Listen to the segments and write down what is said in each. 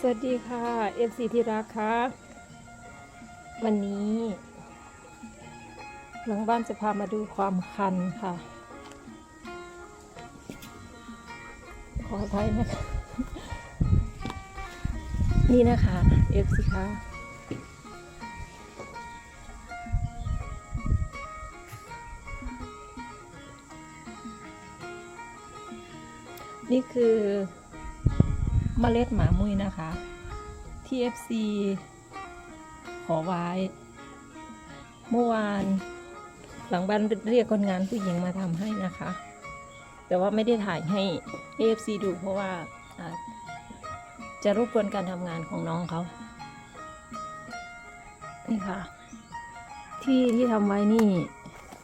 สวัสดีค่ะ FC ที่รักค่ะ วันนี้หลังบ้านจะพามาดูความคันค่ะ ขออภัยนะคะ นี่นะคะ FC ค่ะ นี่คือ เมล็ดหมามุ้ยนะคะที่ FC ขอไว้ เมื่อวาน หลังบ้านเรียกคนงานผู้หญิงมาทำให้นะคะ แต่ว่าไม่ได้ถ่ายให้ AFC ดูเพราะว่าอ่าจะรบกวนการทำงานของน้องเขานี่ค่ะ ที่ที่ทำไว้นี่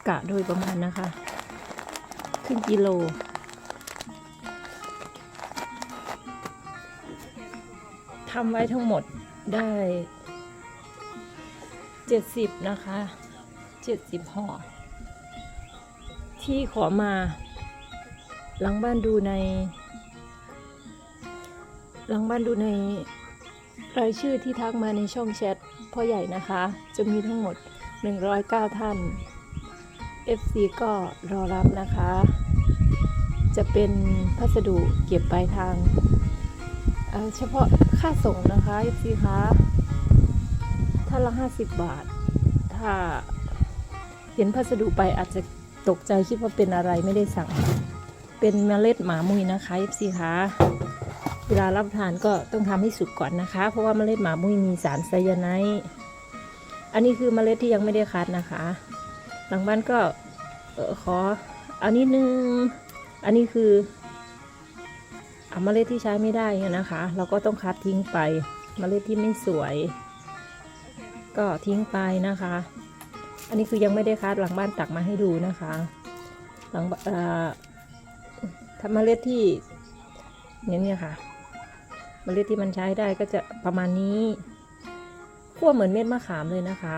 กะโดยประมาณนะคะ ครึ่งกิโล ทำไว้ทั้งหมดได้เจ็ดสิบนะคะเจ็ดสิบห่อ ที่ขอมา หลังบ้านดูใน หลังบ้านดูในรายชื่อที่ทักมาในช่องแชทพ่อใหญ่นะคะ จะมีทั้งหมด 109 ท่าน FC ก็รอรับนะคะ จะเป็นพัสดุเก็บปลายทาง เฉพาะค่าส่งนะคะ FC คะท่านละ50บบาท ถ้าเห็นพัสดุไปอาจจะตกใจคิดว่าเป็นอะไรไม่ได้สั่ง เป็นเมล็ดหมามุยนะคะ FC คะเวลารับทานก็ต้องทำให้สุกก่อนนะคะ เพราะว่าเมล็ดหมามุยมีสารไซยาไนด์อันนี้คือเมล็ดที่ยังไม่ได้คัดนะคะ หลังบ้านก็ออขออันนี้นึง อันนี้คือ เอาเมล็ดที่ใช้ไม่ได้นะคะ เราก็ต้องคัดทิ้งไปเมล็ดที่ไม่สวย ก็ทิ้งไปนะคะ อันนี้คือยังไม่ได้คัดหลังบ้านตักมาให้ดูนะคะหลังเอ่อถ้าเมล็ดที่เนี่ยเนี่ยค่ะเมล็ดที่มันใช้ได้ก็จะประมาณนี้ขั้วเหมือนเม็ดมะขามเลยนะคะ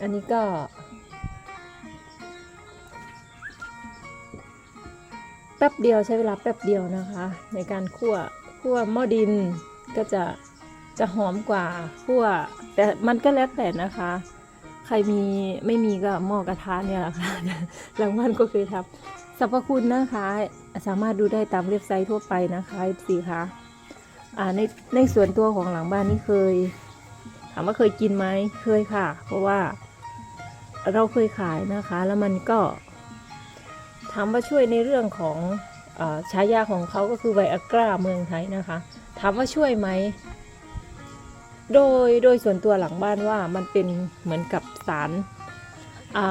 อันนี้ก็ ป๊บเดียวใช้เวลาแป๊บเดียวนะคะ ในการคั่วคั่วหม้อดินก็จะจะหอมกว่าคั่วแต่มันก็แล้วแต่นะคะ ใครมีไม่มีก็หม้อกระทะเนี่ยแหละค่ะหลังบ้านก็เคยทำสรรพคุณนะคะ สามารถดูได้ตามเว็บไซต์ทั่วไปนะคะสีคะอ่าในในส่วนตัวของหลังบ้านนี่เคย ถามว่าเคยกินไหมเคยค่ะ เพราะว่าเราเคยขายนะคะ แล้วมันก็ ถามว่าช่วยในเรื่องของออฉายาของเขาก็คือไวอากราเมืองไทยนะคะ ถามว่าช่วยไหม โดยโดยส่วนตัวหลังบ้านว่ามันเป็นเหมือนกับสาร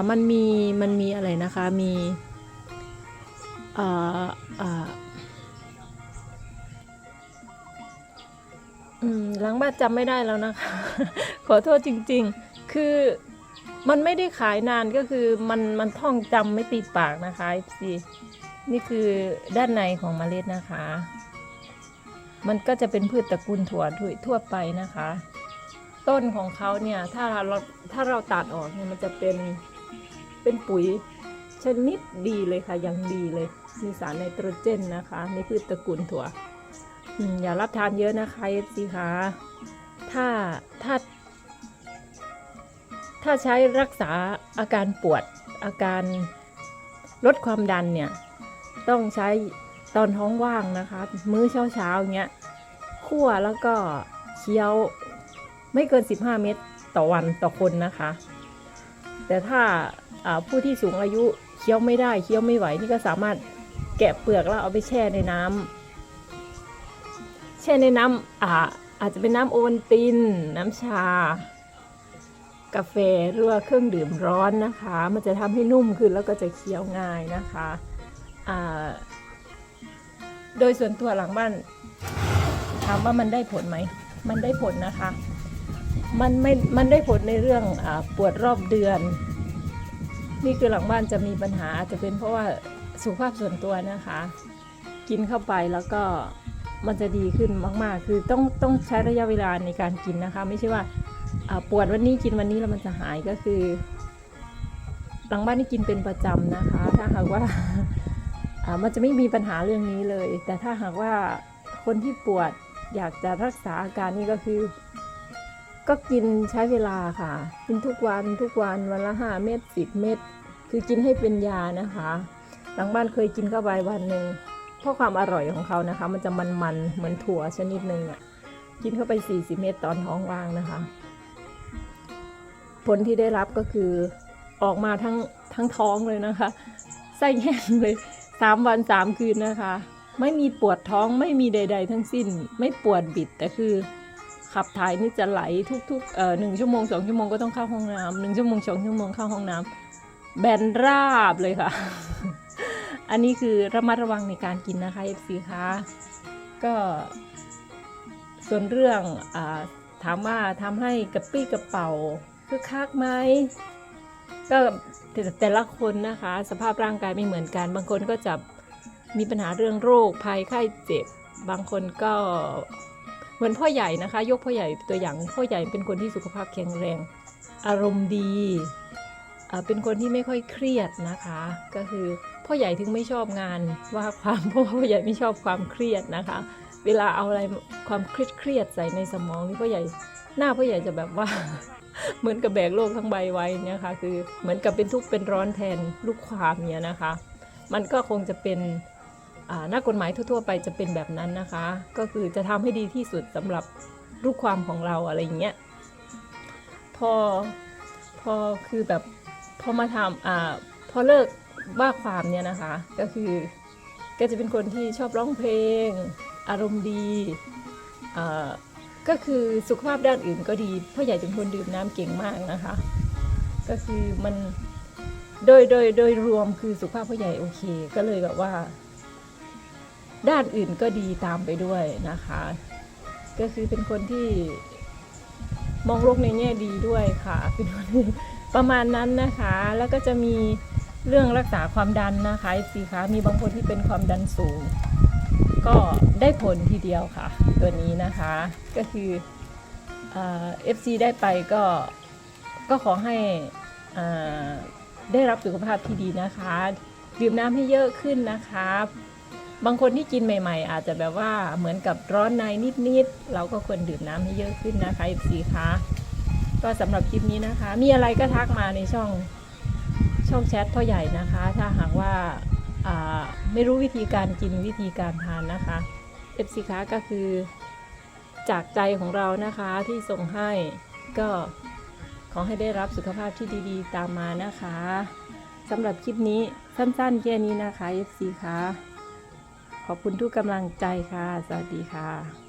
มันมีมันมีอะไรนะคะมีหลังบ้านจำไม่ได้แล้วนะคะ ขอโทษจริง ๆ คือ มันไม่ได้ขายนานก็คือมันมันท่องจำไม่ติดปากนะคะ FC นี่คือด้านในของเมล็ดนะคะ มันก็จะเป็นพืชตระกูลถั่วทั่วทั่วไปนะคะ ต้นของเขาเนี่ยถ้าเราถ้าเราตัดออกเนี่ยมันจะเป็นเป็นปุ๋ยชนิดดีเลยค่ะยังดีเลย มีสารไนโตรเจนนะคะนี่พืชตระกูลถั่วอืมอย่ารับทานเยอะนะคะ FC คะถ้าถ้า ถ้าใช้รักษาอาการปวดอาการลดความดันเนี่ย ต้องใช้ตอนท้องว่างนะคะ มื้อเช้าเช้าเงี้ยคั่วแล้วก็เคี้ยวไม่เกิน 15 เม็ดต่อวันต่อคนนะคะ แต่ถ้าผู้ที่สูงอายุเคี้ยวไม่ได้เคี้ยวไม่ไหวนี่ก็สามารถแกะเปลือกแล้วเอาไปแช่ในน้ำแช่ในน้ำอ่าอาจจะเป็นน้ำโอวัลติน น้ำชา กาแฟหรือว่าเครื่องดื่มร้อนนะคะ มันจะทำให้นุ่มขึ้นแล้วก็จะเคี้ยวง่ายนะคะโดยส่วนตัวหลังบ้านถามว่ามันได้ผลไหม มันได้ผลนะคะ มันไม่ มันได้ผลในเรื่องอปวดรอบเดือน นี่คือหลังบ้านจะมีปัญหาอาจจะเป็นเพราะว่าสุขภาพส่วนตัวนะคะ กินเข้าไปแล้วก็มันจะดีขึ้นมาก ๆ คือต้องต้องใช้ระยะเวลาในการกินนะคะ ไม่ใช่ว่า ปวดวันนี้กินวันนี้แล้วมันจะหายก็คือ หลังบ้านนี่กินเป็นประจำนะคะ ถ้าหากว่ามันจะไม่มีปัญหาเรื่องนี้เลย แต่ถ้าหากว่าคนที่ปวดอยากจะรักษาอาการนี้ก็คือ ก็กินใช้เวลาค่ะ กินทุกวันทุกวันวันละห้าเม็ดสิบเม็ดคือกินให้เป็นยานะคะ หลังบ้านเคยกินเข้าไปวันหนึ่งเพราะความอร่อยของเขานะคะ มันจะมันๆเหมือนถั่วชนิดหนึ่งอะกินเข้าไป 40 เม็ดตอนท้องว่างนะคะ ผลที่ได้รับก็คือออกมาทั้งทั้งท้องเลยนะคะไส้แห้งเลยสามวันสามคืนนะคะ ไม่มีปวดท้องไม่มีใด ๆ ทั้งสิ้น ไม่ปวดบิดแต่คือขับถ่ายนี่จะไหลทุกๆเอ่อหนึ่งชั่วโมงสองชั่วโมงก็ต้องเข้าห้องน้ำหนึ่งชั่วโมงสองชั่วโมงเข้าห้องน้ำแบนราบเลยค่ะ อันนี้คือระมัดระวังในการกินนะคะ FC คะก็ส่วนเรื่องอถามว่าทำให้กระปี้กระเป๋า คึกคักไหมก็แต่ละคนนะคะ สภาพร่างกายไม่เหมือนกัน บางคนก็จะมีปัญหาเรื่องโรคภัยไข้เจ็บ บางคนก็เหมือนพ่อใหญ่นะคะ ยกพ่อใหญ่ตัวอย่างพ่อใหญ่เป็นคนที่สุขภาพแข็งแรง อารมณ์ดีเป็นคนที่ไม่ค่อยเครียดนะคะ ก็คือพ่อใหญ่ถึงไม่ชอบงานว่าความเพราะว่าพ่อใหญ่ไม่ชอบความเครียดนะคะ เวลาเอาอะไรความเครียดเครียดใส่ในสมองนี่พ่อใหญ่หน้าพ่อใหญ่จะแบบว่า เหมือนกับแบกโลกทั้งใบไว้นี่ยค่ะคือเหมือนกับเป็นทุกข์เป็นร้อนแทนลูกความเนี่ยนะคะ มันก็คงจะเป็นนักกฎหมายทั่วๆ ไปจะเป็นแบบนั้นนะคะ ก็คือจะทำให้ดีที่สุดสำหรับลูกความของเราอะไรอย่างเงี้ยพอพอคือแบบพอมาทำอ่าพอเลิกว่าความเนี่ยนะคะ ก็คือก็จะเป็นคนที่ชอบร้องเพลง อารมณ์ดีอ่า ก็คือสุขภาพด้านอื่นก็ดีพ่อใหญ่เป็นคนดื่มน้ำเก่งมากนะคะ ก็คือมันโดยโดยโดยรวมคือสุขภาพพ่อใหญ่โอเค ก็เลยแบบว่า ด้านอื่นก็ดีตามไปด้วยนะคะ ก็คือเป็นคนที่มองโลกในแง่ดีด้วยค่ะ เป็นคนประมาณนั้นนะคะ แล้วก็จะมีเรื่องรักษาความดันนะคะสีคะมีบางคนที่เป็นความดันสูง ก็ได้ผลทีเดียวค่ะ ตัวนี้นะคะก็คือเอฟซีได้ไปก็ก็ขอให้อ่าได้รับสุขภาพที่ดีนะคะดื่มน้ำให้เยอะขึ้นนะคะ บางคนที่กินใหม่ ๆ อาจจะแบบว่าเหมือนกับร้อนในนิดๆ เราก็ควรดื่มน้ำให้เยอะขึ้นนะคะเอฟซีคะก็สำหรับคลิปนี้นะคะ มีอะไรก็ทักมาในช่องช่องแชทพ่อใหญ่นะคะ ถ้าหากว่า ไม่รู้วิธีการกินวิธีการทานนะคะเอฟซีคะก็คือ จากใจของเรานะคะที่ส่งให้ก็ขอให้ได้รับสุขภาพที่ดีๆ ตามมานะคะสำหรับคลิปนี้สั้นๆแค่นี้นะคะเอฟซีคะขอบคุณทุกกำลังใจค่ะ สวัสดีค่ะ